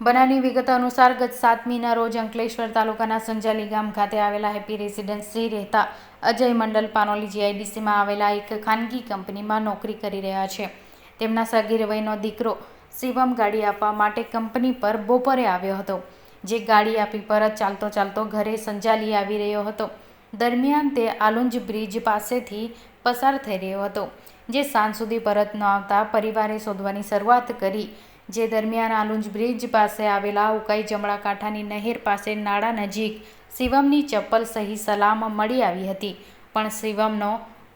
બનાવની વિગત અનુસાર ગત સાતમીના રોજ અંકલેશ્વર તાલુકાના સંજાલી ગામ ખાતે આવેલા હેપી રેસિડેન્સી રહેતા અજય મંડલ પાનોલી જીઆઈડીસીમાં આવેલા એક ખાનગી કંપનીમાં નોકરી કરી રહ્યા છે. તેમના સગીર વયનો દીકરો શિવમ ગાડી આપવા માટે કંપની પર બપોરે આવ્યો હતો. જે ગાડી આપી પરત ચાલતો ચાલતો ઘરે સંજાલી આવી રહ્યો હતો. દરમિયાન તે આલુંજ બ્રિજ પાસેથી પસાર થઈ રહ્યો હતો. જે સાંજ સુધી પરત ન આવતા પરિવારે શોધવાની શરૂઆત કરી જે દરમિયાન આલુંજ બ્રિજ પાસે આવેલા ઉકાઈ જમણા કાંઠાની નહેર પાસે નાળા નજીક શિવમની ચપ્પલ સહી સલામ મળી આવી હતી. પણ શિવમનો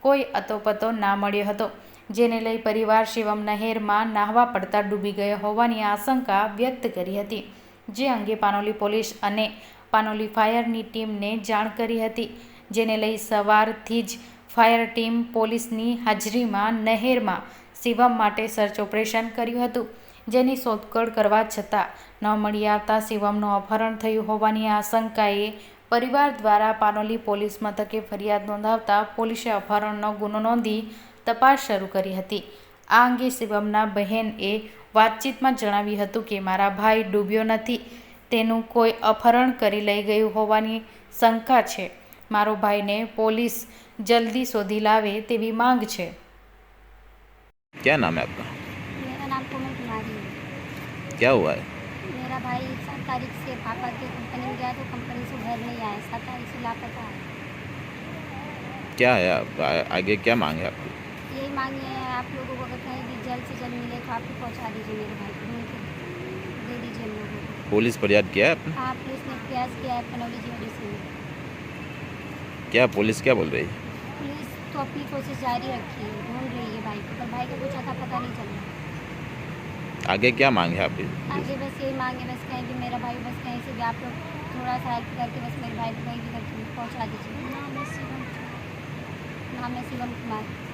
કોઈ અતોપતો ના મળ્યો હતો, જેને લઈ પરિવાર શિવમ નહેરમાં નાહવા પડતા ડૂબી ગયો હોવાની આશંકા વ્યક્ત કરી હતી. જે અંગે પાનોલી પોલીસ અને પાનોલી ફાયરની ટીમને જાણ કરી હતી, જેને લઈ સવારથી જ ફાયર ટીમ પોલીસની હાજરીમાં નહેરમાં શિવમ માટે સર્ચ ઓપરેશન કર્યું હતું. જેની શોધખોળ કરવા છતાં ન મળી આવતા શિવમનું અપહરણ થયું હોવાની આશંકાએ પરિવાર દ્વારા પાનોલી પોલીસ મથકે ફરિયાદ નોંધાવતા પોલીસે અપહરણનો ગુનો નોંધી તપાસ શરૂ કરી હતી. આ અંગે શિવમના બહેન એ વાતચીતમાં જણાવ્યું હતું કે, મારા ભાઈ ડૂબ્યો નથી, તેનું કોઈ અપહરણ કરી લઈ ગયું હોવાની શંકા છે. મારો ભાઈને પોલીસ જલ્દી શોધી લાવે તેવી માંગ છે. ક્યાં નામ હે क्या हुआ है? मेरा भाई सात तारीख से पापा के कंपनी में गया तो कंपनी से घर नहीं आया सात तारीख से लापता है क्या है आप? आगे क्या मांगे आपकी? यही मांगे हैं आप लोगों को अगर कहीं भी जल्द से जल्द मिले तो आप ही पहुँचा दीजिए मेरे भाई को के दे दीजिए लोगों को। पुलिस फरियाद किया है हाँ पुलिस ने प्रयास किया है पनौली जी से। क्या पुलिस क्या बोल रही? है पुलिस तो अपनी कोशिश जारी रखी है ढूंढ रही है भाई को पर भाई का कुछ अता पता नहीं चल रहा। आगे क्या मांग है आपकी? आगे बस यही मांगे बस कहें कि मेरा भाई बस कहीं से भी आप लोग थोड़ा सा हेल्प करके बस मेरे भाई को कहीं भी पहुँचा दीजिए। नाम है शिवम। नाम है शिवम कुमार।